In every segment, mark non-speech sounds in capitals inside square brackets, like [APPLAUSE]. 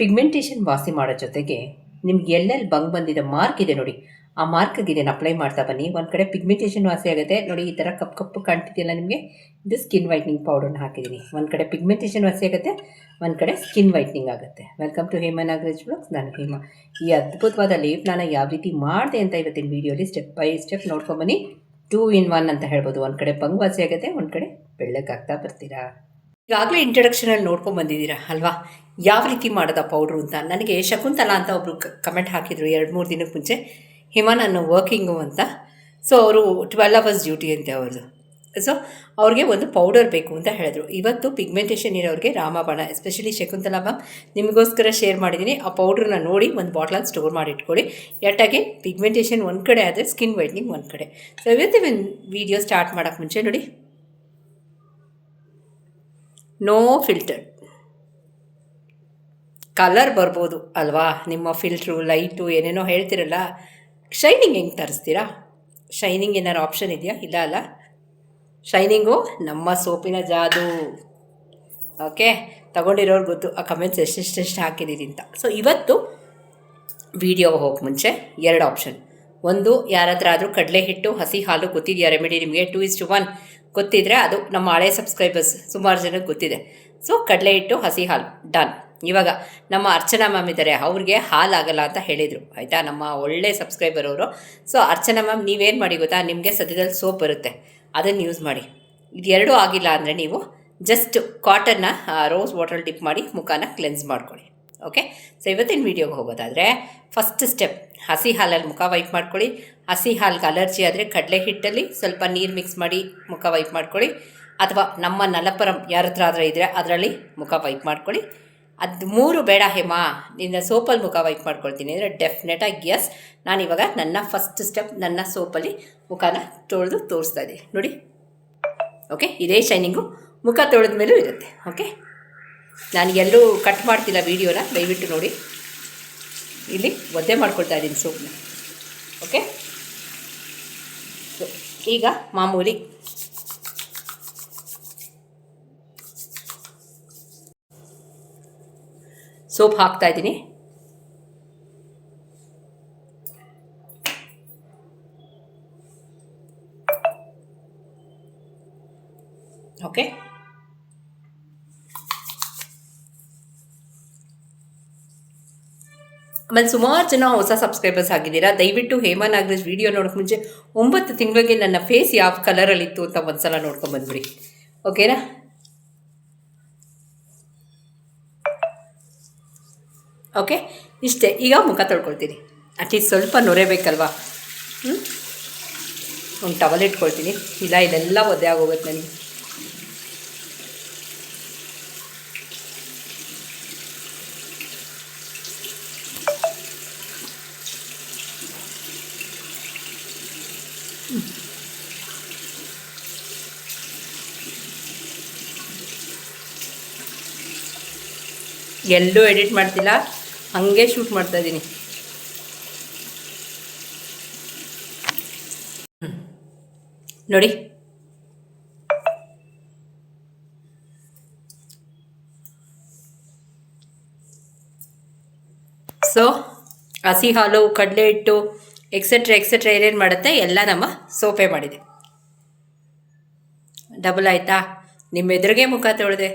Pigmentation ವಾಸಿ ಮಾಡೋ ಜೊತೆಗೆ ನಿಮ್ಗೆ ಎಲ್ಲೆಲ್ಲಿ ಬಂಗ್ ಬಂದಿದೆ ಮಾರ್ಕ್ ಇದೆ ನೋಡಿ. ಆ ಮಾರ್ಕ್ಗೆ ಇದನ್ನು ಅಪ್ಲೈ ಮಾಡ್ತಾ ಬನ್ನಿ. ಒಂದು ಕಡೆ ಪಿಗ್ಮೆಂಟೇಷನ್ ವಾಸಿ ಆಗುತ್ತೆ. ನೋಡಿ, ಈ ಥರ ಕಪ್ಪು ಕಪ್ಪು ಕಾಣ್ತಿದೆಯಲ್ಲ ನಿಮಗೆ? ಇದು ಸ್ಕಿನ್ ವೈಟ್ನಿಂಗ್ ಪೌಡರ್ನ ಹಾಕಿದ್ದೀನಿ ಒಂದು ಕಡೆ ಪಿಗ್ಮೆಂಟೇಷನ್ ವಾಸಿ ಆಗುತ್ತೆ. ಒಂದು ಕಡೆ ಸ್ಕಿನ್ ವೈಟ್ನಿಂಗ್ ಆಗುತ್ತೆ. Welcome to Hema Nagaraj blogs ನಾನು ಹೇಮಾ. ಈ ಅದ್ಭುತವಾದ ಲೇಪ್ನ ಯಾವ ರೀತಿ ಮಾಡಿದೆ ಅಂತ ಇವತ್ತಿನ ವೀಡಿಯೋಲಿ ಸ್ಟೆಪ್ ಬೈ ಸ್ಟೆಪ್ ನೋಡ್ಕೊಂಬನ್ನಿ ಟೂ ಇನ್ ಒನ್ ಅಂತ ಹೇಳ್ಬೋದು. ಒಂದು ಕಡೆ ಬಂಗ್ ವಾಸಿ ಆಗುತ್ತೆ, ಒಂದು ಕಡೆ ಬೆಳ್ಳಕ್ಕಾಗ್ತಾ ಬರ್ತೀರಾ? ಈಗಾಗಲೇ ಇಂಟ್ರಡಕ್ಷನಲ್ಲಿ ನೋಡ್ಕೊಂಡು ಬಂದಿದ್ದೀರಾ ಅಲ್ವಾ? ಯಾವ ರೀತಿ ಮಾಡೋದ ಪೌಡ್ರು ಅಂತ? ನನಗೆ ಶಕುಂತಲಾ ಅಂತ ಒಬ್ರು ಕಮೆಂಟ್ ಹಾಕಿದ್ರು ಎರಡು ಮೂರು ದಿನಕ್ಕೆ ಮುಂಚೆ. ಹಿಮ ನನ್ನ ವರ್ಕಿಂಗು ಅಂತ. ಸೊ ಅವರು ಟ್ವೆಲ್ ಅವರ್ಸ್ ಡ್ಯೂಟಿ ಅಂತೆ ಅವ್ರದ್ದು ಸೊ ಅವ್ರಿಗೆ ಒಂದು ಪೌಡರ್ ಬೇಕು ಅಂತ ಹೇಳಿದ್ರು. ಇವತ್ತು ಪಿಗ್ಮೆಂಟೇಷನ್ ಇರೋರಿಗೆ ರಾಮಬಾಣ ಎಸ್ಪೆಷಲಿ ಶಕುಂತಲಾ ಮ್ಯಾಮ್ ನಿಮಗೋಸ್ಕರ ಶೇರ್ ಮಾಡಿದ್ದೀನಿ ಆ ಪೌಡ್ರನ್ನ ನೋಡಿ ಒಂದು ಬಾಟ್ಲಲ್ಲಿ ಸ್ಟೋರ್ ಮಾಡಿ ಇಟ್ಕೊಳ್ಳಿ ಎಟ್ಟಾಗೆ ಪಿಗ್ಮೆಂಟೇಷನ್ ಒಂದು ಕಡೆ ಆದರೆ ಸ್ಕಿನ್ ವೈಟ್ನಿಂಗ್ ಒಂದು ಕಡೆ. ಸೊ ಇವತ್ತು ವೀಡಿಯೋ ಸ್ಟಾರ್ಟ್ ಮಾಡೋಕ್ಕೆ ಮುಂಚೆ ನೋಡಿ. ನೋ ಫಿಲ್ಟರ್ ಕಲರ್ ಬರ್ಬೋದು ಅಲ್ವಾ? ನಿಮ್ಮ ಫಿಲ್ಟ್ರು ಲೈಟು ಏನೇನೋ ಹೇಳ್ತಿರಲ್ಲ. ಶೈನಿಂಗ್ ಹೆಂಗೆ ತರಿಸ್ತೀರಾ? ಶೈನಿಂಗ್ ಏನಾರು ಆಪ್ಷನ್ ಇದೆಯಾ? ಇಲ್ಲ ಅಲ್ಲ? ಶೈನಿಂಗು ನಮ್ಮ ಸೋಪಿನ ಜಾದು. ಓಕೆ ತಗೊಂಡಿರೋರು ಗೊತ್ತು. ಆ ಕಮೆಂಟ್ಸ್ ಎಷ್ಟೆಷ್ಟೆಷ್ಟು ಹಾಕಿದ್ದೀರಿ ಅಂತ. ಸೊ ಇವತ್ತು ವಿಡಿಯೋ ಹೋಗಿ ಮುಂಚೆ ಎರಡು ಆಪ್ಷನ್ ಒಂದು ಯಾರ ಹತ್ರ ಆದರೂ ಕಡಲೆ ಹಿಟ್ಟು, ಹಸಿ ಹಾಲು ಗೊತ್ತಿದೆಯಾ ರೆಮಿಡಿ ನಿಮಗೆ? ಟೂ ಇಸ್ ಟು ಒನ್ ಗೊತ್ತಿದ್ರೆ ಅದು ನಮ್ಮ ಹಳೆ ಸಬ್ಸ್ಕ್ರೈಬರ್ಸ್ ಸುಮಾರು ಜನಕ್ಕೆ ಗೊತ್ತಿದೆ. ಸೊ ಕಡಲೆ ಹಿಟ್ಟು, ಹಸಿ ಹಾಲು ಡನ್ ಇವಾಗ ನಮ್ಮ ಅರ್ಚನಾ ಮ್ಯಾಮ್ ಇದ್ದಾರೆ ಅವ್ರಿಗೆ ಹಾಲು ಆಗಲ್ಲ ಅಂತ ಹೇಳಿದರು. ಆಯಿತಾ? ನಮ್ಮ ಒಳ್ಳೆ ಸಬ್ಸ್ಕ್ರೈಬರ್ ಅವರು. ಸೊ ಅರ್ಚನಾ ಮ್ಯಾಮ್ ನೀವೇನು ಮಾಡಿ ಗೊತ್ತಾ? ನಿಮಗೆ ಸದ್ಯದಲ್ಲಿ ಸೋಪ್ ಬರುತ್ತೆ. ಅದನ್ನು ಯೂಸ್ ಮಾಡಿ. ಇದು ಎರಡೂ ಆಗಿಲ್ಲ ಅಂದರೆ ನೀವು ಜಸ್ಟ್ ಕಾಟನ್ನ ರೋಸ್ ವಾಟರ್ ಡಿಪ್ ಮಾಡಿ ಮುಖಾನ ಕ್ಲೆನ್ಸ್ ಮಾಡ್ಕೊಳ್ಳಿ. ಓಕೆ ಸೊ ಇವತ್ತಿನ ವೀಡಿಯೋಗೆ ಹೋಗೋದಾದರೆ ಫಸ್ಟ್ ಸ್ಟೆಪ್ ಹಸಿ ಹಾಲಲ್ಲಿ ಮುಖ ವೈಪ್ ಮಾಡ್ಕೊಳ್ಳಿ. ಹಸಿ ಹಾಲ್ಗೆ ಅಲರ್ಜಿ ಆದರೆ ಕಡಲೆ ಹಿಟ್ಟಲ್ಲಿ ಸ್ವಲ್ಪ ನೀರು ಮಿಕ್ಸ್ ಮಾಡಿ ಮುಖ ವೈಪ್ ಮಾಡ್ಕೊಳ್ಳಿ. ಅಥವಾ ನಮ್ಮ ನಲಪರಂ ಯಾರ ಹತ್ರ ಆದರೆ ಇದ್ದರೆ ಅದರಲ್ಲಿ ಮುಖ ವೈಪ್ ಮಾಡ್ಕೊಳ್ಳಿ. ಅದು ಮೂರು ಬೇಡ ಹೇಮಾ, ನಿನ್ನ ಸೋಪಲ್ಲಿ ಮುಖ ವೈಪ್ ಮಾಡ್ಕೊಳ್ತೀನಿ ಅಂದರೆ ಡೆಫಿನೆಟಾಗಿ ಎಸ್ ನಾನಿವಾಗ ನನ್ನ ಫಸ್ಟ್ ಸ್ಟೆಪ್ ನನ್ನ ಸೋಪಲ್ಲಿ ಮುಖನ ತೊಳೆದು ತೋರಿಸ್ತಾ ಇದ್ದೀನಿ. ನೋಡಿ. ಓಕೆ ಇದೇ ಶೈನಿಂಗು ಮುಖ ತೊಳೆದ ಮೇಲೂ ಇರುತ್ತೆ. ಓಕೆ ನಾನು ಎಲ್ಲೂ ಕಟ್ ಮಾಡ್ತಿಲ್ಲ ವೀಡಿಯೋನ ದಯವಿಟ್ಟು ನೋಡಿ. ಇಲ್ಲಿ ಒದ್ದೆ ಮಾಡ್ಕೊಳ್ತಾ ಇದ್ದೀನಿ ಸೂಪ್ನ. ಓಕೆ ಈಗ ಮಾಮೂಲಿ ಸೋಪ್ ಹಾಕ್ತಾ ಇದ್ದೀನಿ. ಓಕೆ ಆಮೇಲೆ ಸುಮಾರು ಜನ ಹೊಸ ಸಬ್ಸ್ಕ್ರೈಬರ್ಸ್ ಆಗಿದ್ದೀರಾ? ದಯವಿಟ್ಟು ಹೇಮಾ ನಾಗರಾಜ್ ವಿಡಿಯೋ ನೋಡೋಕೆ ಮುಂಚೆ ಒಂಬತ್ತು ತಿಂಗಳಿಗೆ ನನ್ನ ಫೇಸ್ ಯಾವ ಕಲರಲ್ಲಿತ್ತು ಅಂತ ಒಂದ್ಸಲ ನೋಡ್ಕೊಂಡು ಬಂದ್ಬಿಡಿ. ಓಕೆನಾ ಓಕೆ ಇಷ್ಟೇ. ಈಗ ಮುಖ ತೊಳ್ಕೊಳ್ತೀನಿ. ಅಟ್ಲೀಸ್ಟ್ ಸ್ವಲ್ಪ ನೊರೆಬೇಕಲ್ವಾ ಹ್ಞೂ ಒಂದು ಟವಲ್ ಇಟ್ಕೊಳ್ತೀನಿ. ಇಲ್ಲ, ಇದೆಲ್ಲ ಒದ್ದೆ ಆಗೋಗುತ್ತೆ ನನಗೆ. ಎಲ್ಲೂ ಎಡಿಟ್ ಮಾಡ್ತಿಲ್ಲ, ಹಂಗೆ ಶೂಟ್ ಮಾಡ್ತಾ ಇದ್ದೀನಿ. ನೋಡಿ. ಸೊ ಹಸಿ ಹಾಲು, ಕಡಲೆ ಹಿಟ್ಟು ಎಕ್ಸೆಟ್ರಾ ಎಕ್ಸೆಟ್ರಾ ಏನೇನು ಮಾಡುತ್ತೆ, ಎಲ್ಲ ನಮ್ಮ ಸೋಫೆ ಮಾಡಿದೆ. ಡಬಲ್ ಆಯಿತಾ? ನಿಮ್ಮ ಎದುರಿಗೆ ಮುಖ ತೊಳೆದೆ.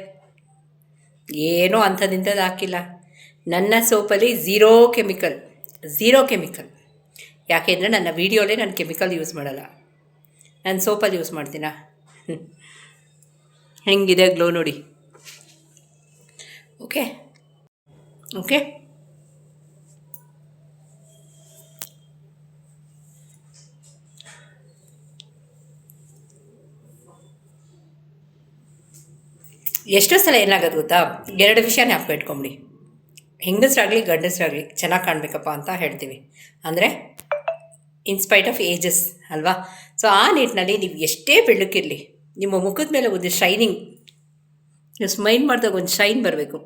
ಏನೂ ಅಂಥದ್ದಿಂಥದ್ದು ಹಾಕಿಲ್ಲ. ನನ್ನ ಸೋಪಲ್ಲಿ ಝೀರೋ ಕೆಮಿಕಲ್ ಝೀರೋ ಕೆಮಿಕಲ್ ಯಾಕೆಂದರೆ ನನ್ನ ವೀಡಿಯೋಲೇ ನಾನು ಕೆಮಿಕಲ್ ಯೂಸ್ ಮಾಡಲ್ಲ. ನಾನು ಸೋಪಲ್ಲಿ ಯೂಸ್ ಮಾಡ್ತೀನ. [LAUGHS] ಹೆಂಗಿದೆ ಗ್ಲೋ ನೋಡಿ. ಓಕೆ ಓಕೆ ಎಷ್ಟೋ ಸಲ ಏನಾಗೋದು ಗೊತ್ತಾ? ಎರಡು ವಿಷಯ ಜ್ಞಾಪಕ ಇಟ್ಕೊಂಬಿಡಿ. ಹೆಂಗಸರಾಗಲಿ, ಗಂಡಸರಾಗಲಿ ಚೆನ್ನಾಗಿ ಕಾಣಬೇಕಪ್ಪ ಅಂತ ಹೇಳ್ತೀವಿ. ಅಂದರೆ ಇನ್ಸ್ಪೈಟ್ ಆಫ್ ಏಜಸ್ ಅಲ್ವಾ? ಸೊ ಆ ನಿಟ್ಟಿನಲ್ಲಿ ನೀವು ಎಷ್ಟೇ ಬೆಳ್ಳಕ್ಕಿರಲಿ, ನಿಮ್ಮ ಮುಖದ ಮೇಲೆ ಒಂದು ಶೈನಿಂಗ್ ನೀವು ಸ್ಮೈನ್ ಮಾಡಿದಾಗ ಒಂದು ಶೈನ್ ಬರಬೇಕು.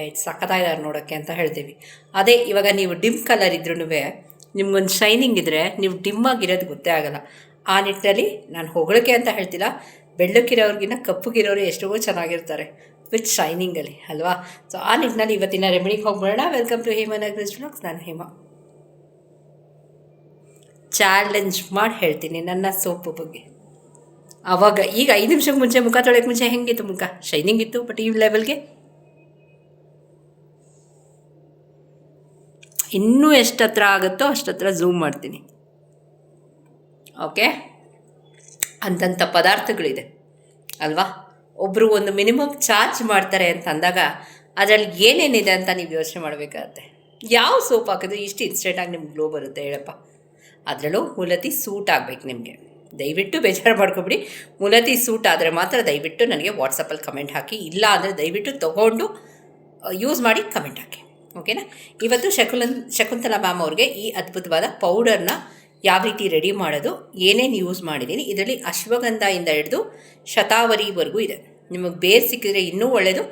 ಏಯ್ ಸಕ್ಕತ್ತಾಗಿದ್ದಾರೆ ನೋಡೋಕ್ಕೆ ಅಂತ ಹೇಳ್ತೀವಿ. ಅದೇ, ಇವಾಗ ನೀವು ಡಿಮ್ ಕಲರ್ ಇದ್ರೂ ನಿಮ್ಗೊಂದು ಶೈನಿಂಗ್ ಇದ್ದರೆ ನೀವು ಡಿಮ್ ಆಗಿರೋದು ಗೊತ್ತೇ ಆಗಲ್ಲ. ಆ ನಿಟ್ಟಿನಲ್ಲಿ ನಾನು ಹೊಗಳಿಕೆ ಅಂತ ಹೇಳ್ತಿಲ್ಲ. ಬೆಳ್ಳಕ್ಕಿರೋರ್ಗಿನ್ನ ಕಪ್ಪಗಿರೋರು ಎಷ್ಟೋ ಚೆನ್ನಾಗಿರ್ತಾರೆ ವಿತ್ ಶೈನಿಂಗಲ್ಲಿ ಅಲ್ವಾ? ಸೊ ಆ ನಿಟ್ಟಿನಲ್ಲಿ ಇವತ್ತಿನ ರೆಮಿಡಿಗೆ ಹೋಗ್ಬಿಡೋಣ. Welcome to Hema Nagaresh blogs ನಾನು ಹೇಮಾ. ಚಾಲೆಂಜ್ ಮಾಡಿ ಹೇಳ್ತೀನಿ ನನ್ನ ಸೋಪು ಬಗ್ಗೆ. ಆವಾಗ ಈಗ ಐದು ನಿಮಿಷಕ್ಕೆ ಮುಂಚೆ ಮುಖ ತೊಳೆಯೋಕ್ಕೆ ಮುಂಚೆ ಹೆಂಗಿತ್ತು ಮುಖ? ಶೈನಿಂಗ್ ಇತ್ತು ಬಟ್ ಈ ಲೆವೆಲ್ಗೆ ಇನ್ನೂ ಎಷ್ಟು ಆಗುತ್ತೋ ಅಷ್ಟತ್ರ ಹತ್ರ ಝೂಮ್ ಮಾಡ್ತೀನಿ. ಓಕೆ ಅಂತಂಥ ಪದಾರ್ಥಗಳಿದೆ. ಅಲ್ವಾ? ಒಬ್ಬರು ಒಂದು ಮಿನಿಮಮ್ ಚಾರ್ಜ್ ಮಾಡ್ತಾರೆ ಅಂತ ಅಂದಾಗ ಅದರಲ್ಲಿ ಏನೇನಿದೆ ಅಂತ ನೀವು ಯೋಚನೆ ಮಾಡಬೇಕಾಗತ್ತೆ. ಯಾವ ಸೋಪ್ ಹಾಕಿದ್ರೆ ಇಷ್ಟು ಇನ್ಸ್ಟೆಂಟಾಗಿ ನಿಮ್ಗೆ ಗ್ಲೋ ಬರುತ್ತೆ ಹೇಳಪ್ಪ. ಅದರಲ್ಲೂ ಮೂಲತಿ ಸೂಟ್ ಆಗಬೇಕು ನಿಮಗೆ. ದಯವಿಟ್ಟು ಬೇಜಾರು ಮಾಡ್ಕೊಬಿಡಿ. ಮೂಲತಿ ಸೂಟ್ ಆದರೆ ಮಾತ್ರ ದಯವಿಟ್ಟು ನನಗೆ ವಾಟ್ಸಪ್ಪಲ್ಲಿ ಕಮೆಂಟ್ ಹಾಕಿ. ಇಲ್ಲ ಅಂದರೆ ದಯವಿಟ್ಟು ತೊಗೊಂಡು ಯೂಸ್ ಮಾಡಿ ಕಮೆಂಟ್ ಹಾಕಿ. ಓಕೆನಾ ಇವತ್ತು ಶಕುಲನ್, ಶಕುಂತಲಾ ಮ್ಯಾಮ್ ಅವ್ರಿಗೆ ಈ ಅದ್ಭುತವಾದ ಪೌಡರ್ನ ಯಾವ ರೀತಿ ರೆಡಿ ಮಾಡೋದು, ಏನೇನು ಯೂಸ್ ಮಾಡಿದ್ದೀನಿ ಇದರಲ್ಲಿ ಅಶ್ವಗಂಧದಿಂದ ಹಿಡಿದು ಶತಾವರಿವರೆಗೂ ಇದೆ. ನಿಮಗೆ ಬೇರ್ ಸಿಕ್ಕಿದ್ರೆ ಇನ್ನೂ ಒಳ್ಳೆಯದು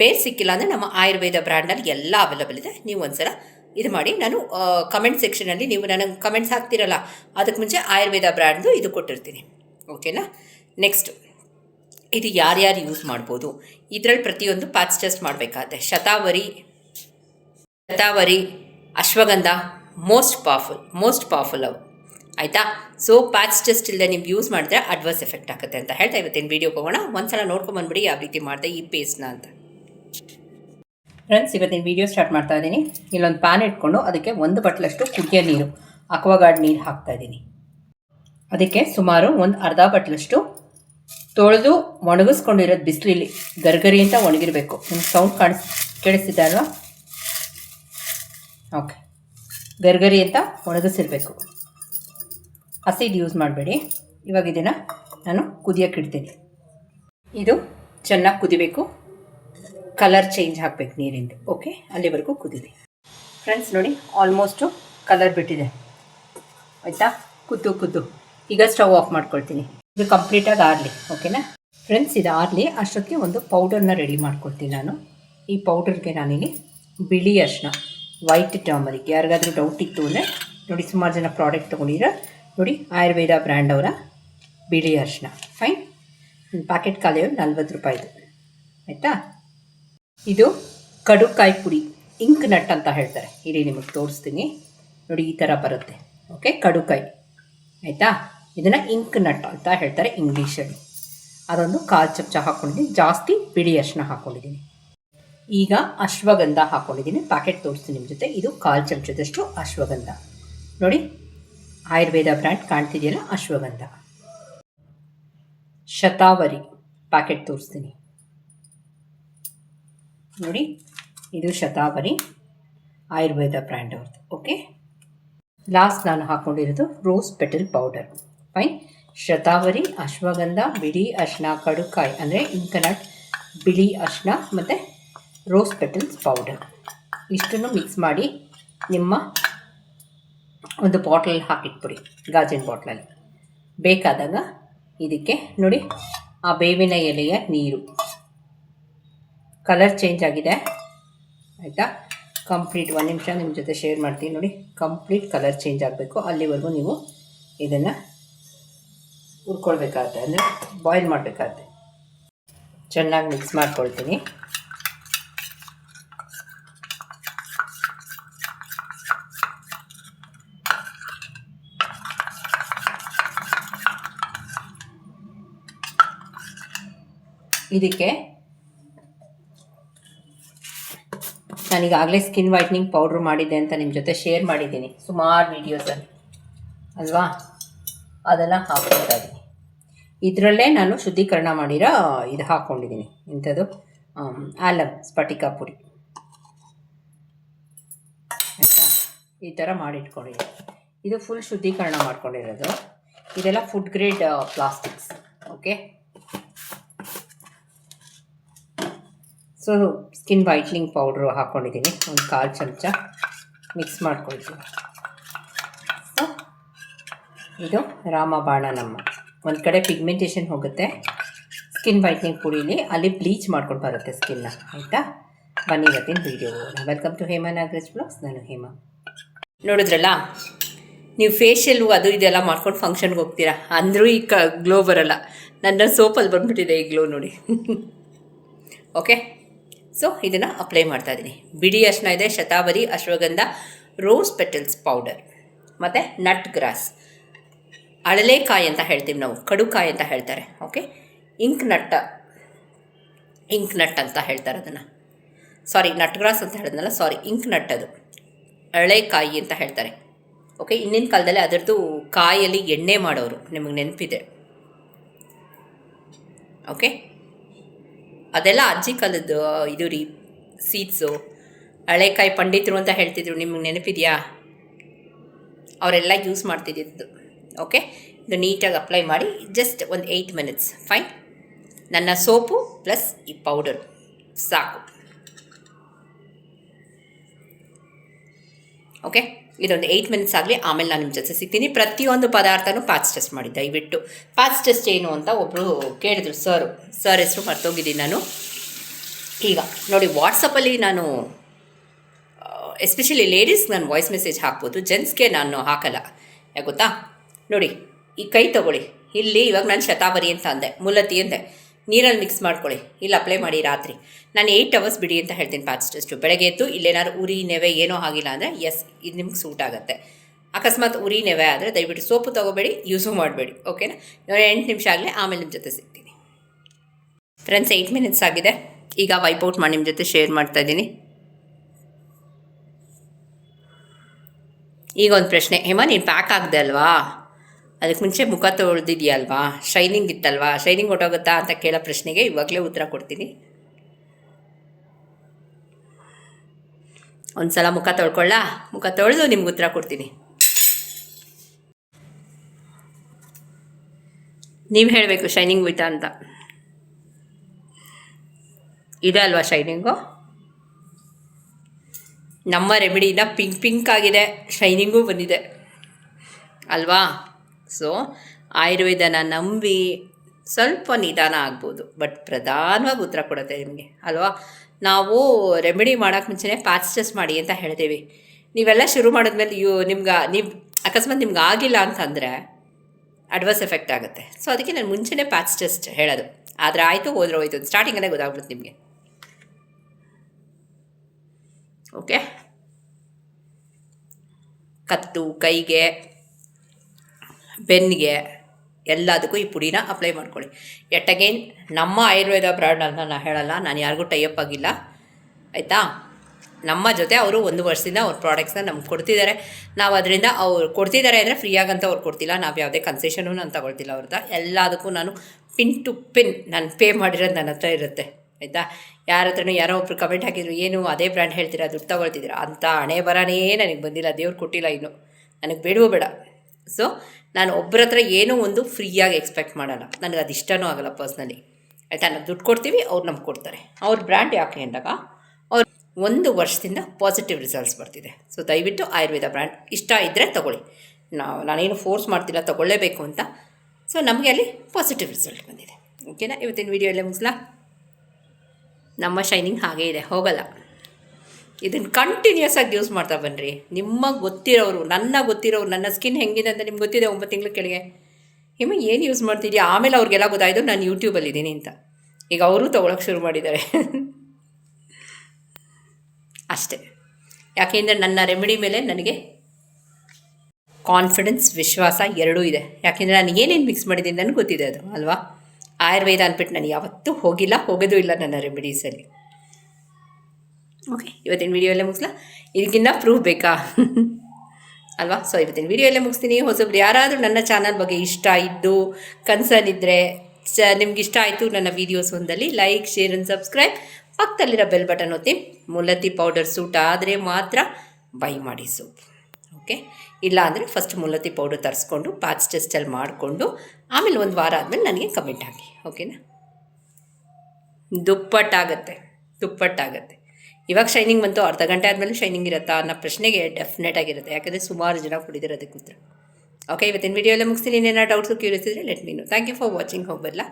ಬೇರ್ ಸಿಕ್ಕಿಲ್ಲ ಅಂದರೆ ನಮ್ಮ ಆಯುರ್ವೇದ ಬ್ರ್ಯಾಂಡಲ್ಲಿ ಎಲ್ಲ ಅವೈಲಬಲ್ ಇದೆ. ನೀವು ಒಂದ್ಸಲ ಇದು ಮಾಡಿ. ನಾನು ಕಮೆಂಟ್ ಸೆಕ್ಷನಲ್ಲಿ ನೀವು ನನಗೆ ಕಮೆಂಟ್ಸ್ ಹಾಕ್ತಿರಲ್ಲ ಅದಕ್ಕೆ ಮುಂಚೆ ಆಯುರ್ವೇದ ಬ್ರ್ಯಾಂಡ್ದು ಇದು ಕೊಟ್ಟಿರ್ತೀನಿ. ಓಕೆನಾ ನೆಕ್ಸ್ಟ್ ಇದು ಯಾರ್ಯಾರು ಯೂಸ್ ಮಾಡ್ಬೋದು? ಇದರಲ್ಲಿ ಪ್ರತಿಯೊಂದು ಪ್ಯಾಚ್ ಟೆಸ್ಟ್ ಮಾಡಬೇಕಾಗತ್ತೆ shatavari shatavari, ashwagandha most powerful most powerful ಅವು. ಆಯಿತಾ? ಸೊ ಪ್ಯಾಚ್ ಟೆಸ್ಟ್ ಇಲ್ಲದೆ ನೀವು ಯೂಸ್ ಮಾಡಿದ್ರೆ ಅಡ್ವರ್ಸ್ ಎಫೆಕ್ಟ್ ಆಗುತ್ತೆ ಅಂತ ಹೇಳ್ತಾ ಇವತ್ತಿನ ವೀಡಿಯೋಗೆ ಹೋಗೋಣ. ಒಂದ್ಸಲ ನೋಡ್ಕೊಂಬಂದ್ಬಿಡಿ ಯಾವ ರೀತಿ ಮಾಡಿದೆ ಈ ಪೇಸ್ಟ್ನ ಅಂತ. ಫ್ರೆಂಡ್ಸ್ ಇವತ್ತಿನ ವೀಡಿಯೋ ಸ್ಟಾರ್ಟ್ ಮಾಡ್ತಾ ಇದ್ದೀನಿ. ಇಲ್ಲೊಂದು ಪ್ಯಾನ್ ಇಟ್ಕೊಂಡು ಅದಕ್ಕೆ ಒಂದು ಬಟ್ಲಷ್ಟು ಕುಡಿಯೋ ನೀರು ಅಕ್ವಾಗಾರ್ಡ್ ನೀರು ಹಾಕ್ತಾ ಇದ್ದೀನಿ. ಅದಕ್ಕೆ ಸುಮಾರು ಒಂದು ಅರ್ಧ ಬಟ್ಲಷ್ಟು ತೊಳೆದು ಒಣಗಿಸ್ಕೊಂಡಿರೋದು ಬಿಸಿಲಲ್ಲಿ ಗರ್ಗರಿ ಅಂತ ಒಣಗಿರಬೇಕು. ನಿಮ್ಗೆ ಸೌಂಡ್ ಕಾಣಿಸ್ ಕೇಳಿಸ್ತಿದ್ದೆ ಅಲ್ವಾ? ಓಕೆ ಗರ್ಗರಿ ಅಂತ ಒಣಗಿಸಿರ್ಬೇಕು. ಹಸಿದು ಯೂಸ್ ಮಾಡಬೇಡಿ. ಇವಾಗ ಇದನ್ನು ನಾನು ಕುದಿಯೋಕೆ ಇಡ್ತೀನಿ. ಇದು ಚೆನ್ನಾಗಿ ಕುದಿಬೇಕು. ಕಲರ್ ಚೇಂಜ್ ಹಾಕಬೇಕು ನೀರಿಂದು ಓಕೆ ಅಲ್ಲಿವರೆಗೂ ಕುದಿದೆ ಫ್ರೆಂಡ್ಸ್ ನೋಡಿ ಆಲ್ಮೋಸ್ಟು ಕಲರ್ ಬಿಟ್ಟಿದೆ. ಆಯಿತಾ? ಕುದ್ದು ಕುದ್ದು. ಈಗ ಸ್ಟವ್ ಆಫ್ ಮಾಡ್ಕೊಳ್ತೀನಿ. ಇದು ಕಂಪ್ಲೀಟಾಗಿ ಆರಲಿ ಓಕೆನಾ ಫ್ರೆಂಡ್ಸ್ ಇದು ಆರಲಿ. ಅಷ್ಟೊತ್ತಿಗೆ ಒಂದು ಪೌಡರ್ನ ರೆಡಿ ಮಾಡ್ಕೊಳ್ತೀನಿ ನಾನು. ಈ ಪೌಡರ್ಗೆ ನಾನಿಲ್ಲಿ ಬಿಳಿ ಅರ್ಶಿನ ವೈಟ್ ಟರ್ಮರಿಕ್ ಯಾರಿಗಾದ್ರೂ ಡೌಟ್ ಇತ್ತು ಅಂದರೆ ನೋಡಿ, ಸುಮಾರು ಜನ ಪ್ರಾಡಕ್ಟ್ ತೊಗೊಂಡಿರೋ ನೋಡಿ, ಆಯುರ್ವೇದ ಬ್ರ್ಯಾಂಡ್ ಅವರ ಬಿಳಿ ಅರ್ಶನ. ಫೈನ್ ಪ್ಯಾಕೆಟ್ ಕಾಲೆಯು ನಲ್ವತ್ತು ರೂಪಾಯಿದು ಆಯಿತಾ? ಇದು ಕಡುಕಾಯಿ ಪುಡಿ ಇಂಕ್ ನಟ್ ಅಂತ ಹೇಳ್ತಾರೆ. ಇಡೀ ನಿಮಗೆ ತೋರಿಸ್ತೀನಿ. ನೋಡಿ, ಈ ಥರ ಬರುತ್ತೆ. ಓಕೆ ಕಡುಕಾಯಿ. ಆಯಿತಾ? ಇದನ್ನು ಇಂಕ್ ನಟ್ ಅಂತ ಹೇಳ್ತಾರೆ ಇಂಗ್ಲೀಷಲ್ಲಿ. ಅದೊಂದು ಕಾಲು ಚಮಚ ಹಾಕ್ಕೊಂಡಿದ್ದೀನಿ ಜಾಸ್ತಿ ಬಿಳಿ ಅರ್ಶನ ಹಾಕ್ಕೊಂಡಿದ್ದೀನಿ ಈಗ ಅಶ್ವಗಂಧ ಹಾಕ್ಕೊಂಡಿದ್ದೀನಿ ಪ್ಯಾಕೆಟ್ ತೋರಿಸ್ತೀನಿ ನಿಮ್ಮ ಜೊತೆ. ಇದು ಕಾಲು ಚಮಚದಷ್ಟು ಅಶ್ವಗಂಧ. ನೋಡಿ ಆಯುರ್ವೇದ ಬ್ರ್ಯಾಂಡ್ ಕಾಣ್ತಿದೆಯಲ್ಲ, ಅಶ್ವಗಂಧ. ಶತಾವರಿ ಪ್ಯಾಕೆಟ್ ತೋರಿಸ್ತೀನಿ. ನೋಡಿ, ಇದು ಶತಾವರಿ ಆಯುರ್ವೇದ ಬ್ರ್ಯಾಂಡ್ ಅವ್ರದ್ದು ಓಕೆ? ಲಾಸ್ಟ್ ನಾನು ಹಾಕ್ಕೊಂಡಿರೋದು rose petal powder. Fine. Shatavari, ashwagandha, ಬಿಳಿ ಅರ್ಶಿನ ಕಡುಕಾಯಿ, ಅಂದರೆ ಇಂಕನಟ್, ಬಿಳಿ ಅರ್ಶಿನ ಮತ್ತು ರೋಸ್ ಪೆಟಲ್ಸ್ ಪೌಡರ್. ಇಷ್ಟನ್ನು ಮಿಕ್ಸ್ ಮಾಡಿ ನಿಮ್ಮ ಒಂದು ಬಾಟಲ್ ಹಾಕಿಟ್ಬಿಡಿ ಗಾಜಿನ ಬಾಟ್ಲಲ್ಲಿ ಬೇಕಾದಾಗ ಇದಕ್ಕೆ ನೋಡಿ, ಆ ಬೇವಿನ ಎಲೆಯ ನೀರು. ಕಲರ್ ಚೇಂಜ್ ಆಗಿದೆ. ಆಯಿತಾ? ಕಂಪ್ಲೀಟ್ ಒಂದು ನಿಮಿಷ ನಿಮ್ಮ ಜೊತೆ ಶೇರ್ ಮಾಡ್ತೀನಿ ನೋಡಿ. ಕಂಪ್ಲೀಟ್ ಕಲರ್ ಚೇಂಜ್ ಆಗಬೇಕು. ಅಲ್ಲಿವರೆಗೂ ನೀವು ಇದನ್ನು ಹುರ್ಕೊಳ್ಬೇಕಾಗತ್ತೆ. ಅಂದರೆ ಬಾಯ್ಲ್ ಮಾಡಬೇಕಾಗತ್ತೆ. ಚೆನ್ನಾಗಿ ಮಿಕ್ಸ್ ಮಾಡ್ಕೊಳ್ತೀನಿ. ಇದಕ್ಕೆ ನಾನೀಗಾಗಲೇ ಸ್ಕಿನ್ ವೈಟ್ನಿಂಗ್ ಪೌಡ್ರ್ ಮಾಡಿದ್ದೆ ಅಂತ ನಿಮ್ಮ ಜೊತೆ ಶೇರ್ ಮಾಡಿದ್ದೀನಿ. ಸುಮಾರು ವೀಡಿಯೋಸಲ್ಲಿ ಅಲ್ವಾ? ಅದೆಲ್ಲ ಹಾಕ್ಕೊಳ್ತಾ ಇದ್ದೀನಿ. ಇದರಲ್ಲೇ ನಾನು ಶುದ್ಧೀಕರಣ ಮಾಡಿರೋ ಇದು ಹಾಕ್ಕೊಂಡಿದ್ದೀನಿ. ಇಂಥದ್ದು ಆಲಮ್ ಸ್ಫಟಿಕ ಪುಡಿ. ಆಯಿತಾ? ಈ ಥರ ಮಾಡಿಟ್ಕೊಂಡಿದ್ದೀನಿ. ಇದು ಫುಲ್ ಶುದ್ಧೀಕರಣ ಮಾಡ್ಕೊಂಡಿರೋದು. ಇದೆಲ್ಲ food grade plastics okay so skin whitening powder ಹಾಕ್ಕೊಂಡಿದ್ದೀನಿ ಒಂದು ಕಾಲು ಚಮಚ ಮಿಕ್ಸ್ ಮಾಡ್ಕೊಳ್ತೀನಿ. ಸೊ ಇದು ರಾಮಬಾಣ ನಮ್ಮ ಒಂದು ಕಡೆ ಪಿಗ್ಮೆಂಟೇಷನ್ ಹೋಗುತ್ತೆ. ಸ್ಕಿನ್ ವೈಟ್ನಿಂಗ್ ಪುಡಿಲಿ ಅಲ್ಲಿ ಬ್ಲೀಚ್ ಮಾಡ್ಕೊಂಡು ಬರುತ್ತೆ ಸ್ಕಿನ್ನ ಆಯಿತಾ? ಬನ್ನಿ ಇವತ್ತಿನ video welcome to Hema Nagaraj blogs ನಾನು ಹೇಮಾ. ನೋಡಿದ್ರಲ್ಲ, ನೀವು ಫೇಶಿಯಲ್ಲು ಅದು ಇದೆಲ್ಲ ಮಾಡ್ಕೊಂಡು ಫಂಕ್ಷನ್ಗೆ ಹೋಗ್ತೀರಾ? ಅಂದರೂ ಈ ಕ ಗ್ಲೋ ಬರಲ್ಲ. ನನ್ನ ಸೋಪಲ್ಲಿ ಬಂದುಬಿಟ್ಟಿದೆ ಈ ಗ್ಲೋ ನೋಡಿ. [LAUGHS] ಓಕೆ ಸೊ ಇದನ್ನು ಅಪ್ಲೈ ಮಾಡ್ತಾ ಇದ್ದೀನಿ ಬಿಡಿ ಅಷ್ಟನ ಇದೆ, shatavari, ashwagandha rose petals powder ಮತ್ತು ನಟ್ ಗ್ರಾಸ್ ಅಳಲೆಕಾಯಿ ಅಂತ ಹೇಳ್ತೀವಿ ನಾವು, ಕಡುಕಾಯಿ ಅಂತ ಹೇಳ್ತಾರೆ ಓಕೆ ಇಂಕ್ ನಟ್ಟ ಇಂಕ್ ನಟ್ ಅಂತ ಹೇಳ್ತಾರೆ ಅದನ್ನು. ಸಾರಿ ನಟ್ ಗ್ರಾಸ್ ಅಂತ ಹೇಳಿದ್ನಲ್ಲ ಸಾರಿ ಇಂಕ್ ನಟ್ ಅದು. ಅಳೆಕಾಯಿ ಅಂತ ಹೇಳ್ತಾರೆ ಓಕೆ ಇಂದಿನ ಕಾಲದಲ್ಲಿ ಅದರದ್ದು ಕಾಯಲ್ಲಿ ಎಣ್ಣೆ ಮಾಡೋರು, ನಿಮಗೆ ನೆನಪಿದೆ ಓಕೆ ಅದೆಲ್ಲ ಅಜ್ಜಿ ಕಾಲದ್ದು ಇದು ರೀ ಸೀಡ್ಸು ಹಳೆಕಾಯಿ ಪಂಡಿತರು ಅಂತ ಹೇಳ್ತಿದ್ರು. ನಿಮಗೆ ನೆನಪಿದೆಯಾ? ಅವರೆಲ್ಲ ಯೂಸ್ ಮಾಡ್ತಿದ್ದಿದ್ದು. ಓಕೆ ಇದು ನೀಟಾಗಿ ಅಪ್ಲೈ ಮಾಡಿ ಜಸ್ಟ್ ಒಂದು ಏಯ್ಟ್ ಮಿನಿಟ್ಸ್ ಫೈನ್ ನನ್ನ ಸೋಪು ಪ್ಲಸ್ ಈ ಪೌಡರ್ ಸಾಕು. ಓಕೆ ಇದೊಂದು ಏಯ್ಟ್ ಮಿನಿಟ್ಸ್ ಆಗಲಿ, ಆಮೇಲೆ ನಾನು ನಿಮ್ಮ ಜೊತೆ ಸಿಗ್ತೀನಿ. ಪ್ರತಿಯೊಂದು ಪದಾರ್ಥನೂ ಪಾಚ್ ಟೆಸ್ಟ್ ಮಾಡಿ ದಯವಿಟ್ಟು ಪಾಚ್ ಟೆಸ್ಟ್ ಏನು ಅಂತ ಒಬ್ಬರು ಕೇಳಿದ್ರು ಸರ್ ಸರ್ ಹೆಸರು ಮರ್ತೋಗಿದ್ದೀನಿ ನಾನು. ಈಗ ನೋಡಿ ವಾಟ್ಸಪ್ಪಲ್ಲಿ ನಾನು ಎಸ್ಪೆಷಲಿ ಲೇಡೀಸ್ ನಾನು ವಾಯ್ಸ್ ಮೆಸೇಜ್ ಹಾಕ್ಬೋದು. ಜೆಂಟ್ಸ್ಗೆ ನಾನು ಹಾಕಲ್ಲ. ಯಾಕೆ ಗೊತ್ತಾ? ನೋಡಿ, ಈ ಕೈ ತಗೊಳ್ಳಿ. ಇಲ್ಲಿ ಇವಾಗ ನಾನು ಶತಾವರಿ ಅಂತ ಅಂದೆ, ಮುಲತಿ ಅಂದೆ. ನೀರಲ್ಲಿ ಮಿಕ್ಸ್ ಮಾಡ್ಕೊಳ್ಳಿ. ಇಲ್ಲಿ ಅಪ್ಲೈ ಮಾಡಿ ರಾತ್ರಿ. ನಾನು ಏಯ್ಟ್ ಅವರ್ಸ್ ಬಿಡಿ ಅಂತ ಹೇಳ್ತೀನಿ ಪ್ಯಾಚ್ ಟೆಸ್ಟು ಬೆಳಗ್ಗೆ ಎದ್ದು ಇಲ್ಲೇನಾದ್ರು ಉರಿ, ನೆವೆ ಏನೋ ಆಗಿಲ್ಲ ಅಂದರೆ ಎಸ್ ಇದು ನಿಮ್ಗೆ ಸೂಟ್ ಆಗುತ್ತೆ. ಅಕಸ್ಮಾತ್ ಉರಿ, ನೆವೆ ಆದರೆ ದಯವಿಟ್ಟು ಸೋಪು ತೊಗೋಬೇಡಿ ಯೂಸು ಮಾಡಬೇಡಿ ಓಕೆನಾ ಎಂಟು ನಿಮಿಷ ಆಗಲಿ ಆಮೇಲೆ ನಿಮ್ಮ ಜೊತೆ ಸಿಗ್ತೀನಿ. ಫ್ರೆಂಡ್ಸ್ ಏಯ್ಟ್ ಮಿನಿಟ್ಸ್ ಆಗಿದೆ. ಈಗ ವೈಪೌಟ್ ಮಾಡಿ ನಿಮ್ಮ ಜೊತೆ ಶೇರ್ ಮಾಡ್ತಾ ಇದ್ದೀನಿ. ಈಗ ಒಂದು ಪ್ರಶ್ನೆ. ಹೇಮಾ, ನೀನು ಪ್ಯಾಕ್ ಆಗದೆ ಅಲ್ವಾ? ಅದಕ್ಕೆ ಮುಂಚೆ ಮುಖ ತೊಳೆದಿದೆಯಲ್ವಾ? ಶೈನಿಂಗ್ ಇತ್ತಲ್ವಾ? ಶೈನಿಂಗ್ ಹೊಟ್ಟೋಗುತ್ತಾ ಅಂತ ಕೇಳೋ ಪ್ರಶ್ನೆಗೆ ಇವಾಗಲೇ ಉತ್ತರ ಕೊಡ್ತೀನಿ. ಒಂದು ಸಲ ಮುಖ ತೊಳ್ಕೊಳ್ಳ? ಮುಖ ತೊಳೆದು ನಿಮ್ಗೆ ಉತ್ತರ ಕೊಡ್ತೀನಿ. ನೀವು ಹೇಳಬೇಕು ಶೈನಿಂಗ್ ಹೋಯ್ತಾ ಅಂತ. ಇದೆ ಅಲ್ವಾ ಶೈನಿಂಗು ನಮ್ಮ ರೆಮಿಡಿನ ಪಿಂಕ್ ಪಿಂಕ್ ಆಗಿದೆ. ಶೈನಿಂಗೂ ಬಂದಿದೆ. ಅಲ್ವಾ? ಸೊ ಆಯುರ್ವೇದನ ನಂಬಿ ಸ್ವಲ್ಪ ನಿಧಾನ ಆಗ್ಬೋದು, ಬಟ್ ಪ್ರಧಾನವಾಗಿ ಉತ್ತರ ಕೊಡುತ್ತೆ ನಿಮಗೆ, ಅಲ್ವಾ? ನಾವು ರೆಮಿಡಿ ಮಾಡೋಕ್ಕೆ ಮುಂಚೆನೇ ಪ್ಯಾಚ್ ಟೆಸ್ಟ್ ಮಾಡಿ ಅಂತ ಹೇಳ್ತೀವಿ. ನೀವೆಲ್ಲ ಶುರು ಮಾಡಿದ್ಮೇಲೆ ಯು, ನಿಮ್ಗೆ, ನೀವು ಅಕಸ್ಮಾತ್ ನಿಮ್ಗೆ ಆಗಿಲ್ಲ ಅಂತಂದರೆ ಅಡ್ವರ್ಸ್ ಎಫೆಕ್ಟ್ ಆಗುತ್ತೆ. ಸೊ ಅದಕ್ಕೆ ನಾನು ಮುಂಚೆನೇ ಪ್ಯಾಚ್ ಟೆಸ್ಟ್ ಹೇಳೋದು. ಆದರೆ ಆಯಿತು, ಹೋದ್ರೆ ಹೋಯ್ತು ಸ್ಟಾರ್ಟಿಂಗಲ್ಲೇ ಗೊತ್ತಾಗ್ಬಿಡುತ್ತೆ ನಿಮಗೆ. ಓಕೆ ಕತ್ತು, ಕೈಗೆ ಬೆನ್ನಿಗೆ ಎಲ್ಲದಕ್ಕೂ ಈ ಪುಡಿನ ಅಪ್ಲೈ ಮಾಡ್ಕೊಳ್ಳಿ. ಎಟ್ ಅಗೇನ್ ನಮ್ಮ ಆಯುರ್ವೇದ ಬ್ರ್ಯಾಂಡ್ ಅಂತ ನಾನು ಹೇಳಲ್ಲ, ನಾನು ಯಾರಿಗೂ ಟೈಅಪ್ ಆಗಿಲ್ಲ, ಆಯಿತಾ? ನಮ್ಮ ಜೊತೆ ಅವರು ಒಂದು ವರ್ಷದಿಂದ ಅವ್ರ ಪ್ರಾಡಕ್ಟ್ಸ್ನ ನಮ್ಗೆ ಕೊಡ್ತಿದ್ದಾರೆ ನಾವು ಅದರಿಂದ ಅವ್ರು ಕೊಡ್ತಿದ್ದಾರೆ ಅಂದರೆ ಫ್ರೀಯಾಗಂತ ಅವ್ರು ಕೊಡ್ತಿಲ್ಲ, ನಾವು ಯಾವುದೇ ಕನ್ಸೆಷನು ನಾನು ತಗೊಳ್ತಿಲ್ಲ ಅವ್ರದ್ದು ಎಲ್ಲದಕ್ಕೂ ನಾನು ಪಿನ್ ಟು ಪಿನ್ ನಾನು ಪೇ ಮಾಡಿರೋದು ನನ್ನ ಹತ್ರ ಇರುತ್ತೆ, ಆಯಿತಾ? ಯಾರ ಹತ್ರನೂ ಯಾರೋ ಒಬ್ರು ಕಮೆಂಟ್ ಹಾಕಿದ್ರು, ಏನು ಅದೇ ಬ್ರ್ಯಾಂಡ್ ಹೇಳ್ತೀರಾ, ದುಡ್ಡು ತಗೊಳ್ತಿದ್ದೀರಾ? ಅಂತ ಹಣೆ ಬರನೇ ನನಗೆ ಬಂದಿಲ್ಲ, ದೇವ್ರು ಕೊಟ್ಟಿಲ್ಲ ಇನ್ನು. ನನಗೆ ಬೇಡವೂ ಬೇಡ. ಸೊ ನಾನು ಒಬ್ಬರ ಹತ್ರ ಏನೂ ಒಂದು ಫ್ರೀಯಾಗಿ ಎಕ್ಸ್ಪೆಕ್ಟ್ ಮಾಡೋಲ್ಲ. ನನಗೆ ಅದು ಇಷ್ಟನೂ ಆಗಲ್ಲ ಪರ್ಸ್ನಲಿ. ಆಯಿತಾ? ನಾವು ದುಡ್ಡು ಕೊಡ್ತೀವಿ, ಅವ್ರು ನಮ್ಗೆ ಕೊಡ್ತಾರೆ. ಅವ್ರ ಬ್ರ್ಯಾಂಡ್ ಯಾಕೆ ಅಂದಾಗ ಅವ್ರು ಒಂದು ವರ್ಷದಿಂದ ಪಾಸಿಟಿವ್ ರಿಸಲ್ಟ್ಸ್ ಬರ್ತಿದೆ. ಸೊ ದಯವಿಟ್ಟು ಆಯುರ್ವೇದ ಬ್ರ್ಯಾಂಡ್ ಇಷ್ಟ ಇದ್ದರೆ ತಗೊಳ್ಳಿ. ನಾವು, ನಾನೇನು ಫೋರ್ಸ್ ಮಾಡ್ತಿಲ್ಲ, ತಗೊಳ್ಳೇಬೇಕು ಅಂತ. ಸೊ ನಮಗೆ ಅಲ್ಲಿ ಪಾಸಿಟಿವ್ ರಿಸಲ್ಟ್ ಬಂದಿದೆ. ಓಕೆನಾ ಇವತ್ತಿನ ವೀಡಿಯೋ ಎಲ್ಲ ಮುಗಿಸ್ಲಾ? ನಮ್ಮ ಶೈನಿಂಗ್ ಹಾಗೇ ಇದೆ. ಹೋಗಲ್ಲ. ಇದನ್ನು ಕಂಟಿನ್ಯೂಸ್ ಆಗಿ ಯೂಸ್ ಮಾಡ್ತಾ ಬನ್ನಿರಿ ನಿಮ್ಮ ಗೊತ್ತಿರೋರು, ನನ್ನ ಗೊತ್ತಿರೋರು, ನನ್ನ ಸ್ಕಿನ್ ಹೆಂಗಿದೆ ಅಂತ ನಿಮ್ಗೆ ಗೊತ್ತಿದೆ ಒಂಬತ್ತು ತಿಂಗಳ ಕೆಳಗೆ? ಹಿಮ ಏನು ಯೂಸ್ ಮಾಡ್ತಿದ್ಯಾ? ಆಮೇಲೆ ಅವ್ರಿಗೆಲ್ಲ ಗೊತ್ತಾಯಿತು, ನಾನು ಯೂಟ್ಯೂಬಲ್ಲಿದ್ದೀನಿ ಅಂತ. ಈಗ ಅವರು ತೊಗೊಳಕ್ಕೆ ಶುರು ಮಾಡಿದ್ದಾರೆ. [LAUGHS] ಅಷ್ಟೇ. ಯಾಕೆಂದರೆ ನನ್ನ ರೆಮಿಡಿ ಮೇಲೆ ನನಗೆ ಕಾನ್ಫಿಡೆನ್ಸ್ ವಿಶ್ವಾಸ ಎರಡೂ ಇದೆ. ಯಾಕೆಂದರೆ ನಾನು ಏನೇನು ಮಿಕ್ಸ್ ಮಾಡಿದ್ದೀನಿ ನನಗೆ ಗೊತ್ತಿದೆ ಅದು, ಅಲ್ವಾ? ಆಯುರ್ವೇದ ಅಂದ್ಬಿಟ್ಟು ನಾನು ಯಾವತ್ತೂ ಹೋಗಿಲ್ಲ, ಹೋಗೋದು ಇಲ್ಲ ನನ್ನ ರೆಮಿಡೀಸಲ್ಲಿ ಓಕೆ ಇವತ್ತಿನ ವಿಡಿಯೋ ಎಲ್ಲ ಮುಗಿಸ್ಲಾ? ಇದಕ್ಕಿಂತ ಪ್ರೂಫ್ ಬೇಕಾ? [LAUGHS] ಅಲ್ವಾ? ಸೊ ಇವತ್ತಿನ ವಿಡಿಯೋ ಎಲ್ಲ ಮುಗಿಸ್ತೀನಿ. ಹೊಸಬ್ರು ಯಾರಾದರೂ ನನ್ನ ಚಾನಲ್ ಬಗ್ಗೆ ಇಷ್ಟ ಇದ್ದು ಕನ್ಸರ್ನ್ ಇದ್ದರೆ ಚ, ನಿಮ್ಗೆ ಇಷ್ಟ ಆಯಿತು ನನ್ನ ವೀಡಿಯೋಸ್ ಒಂದಲ್ಲಿ ಲೈಕ್ ಶೇರ್ ಆ್ಯಂಡ್ ಸಬ್ಸ್ಕ್ರೈಬ್ ಪಕ್ಕದಲ್ಲಿರೋ ಬೆಲ್ ಬಟನ್ ಒತ್ತಿ. ಮುಲತಿ ಪೌಡರ್ ಸೂಟ್ ಆದರೆ ಮಾತ್ರ ಬೈ ಮಾಡಿ ಸೂಪ್ ಓಕೆ ಇಲ್ಲ ಅಂದರೆ ಫಸ್ಟ್ ಮುಲತಿ ಪೌಡರ್ ತರಿಸ್ಕೊಂಡು ಪ್ಯಾಚ್ ಟೆಸ್ಟಲ್ಲಿ ಮಾಡಿಕೊಂಡು, ಆಮೇಲೆ ಒಂದು ವಾರ ಆದಮೇಲೆ ನನಗೆ ಕಮೆಂಟ್ ಹಾಕಿ. ಓಕೆನಾ ದುಪ್ಪಟ್ಟಾಗತ್ತೆ. ದುಪ್ಪಟ್ಟಾಗತ್ತೆ. ಇವಾಗ ಶೈನಿಂಗ್ ಬಂತು, ಅರ್ಧ ಗಂಟೆ ಆದಮೇಲೆ ಶೈನಿಂಗ್ ಇರುತ್ತಾ ಅನ್ನೋ ಪ್ರಶ್ನೆಗೆ ಡೆಫಿನೆಟ್ ಆಗಿರುತ್ತೆ. ಯಾಕಂದರೆ ಸುಮಾರು ಜನ ಕುಡಿದಿರೋದಕ್ಕೆ ಉತ್ತರ. ಓಕೆ ಇವತ್ತಿನ ವಿಡಿಯೋ ಎಲ್ಲ ಮುಗಿಸ್ತೀನಿ. ಏನಾರು ಡೌಟ್ಸು ಇದ್ದರೆ let me know thank you for watching ಹೋಗ್ಬರಲ್ಲ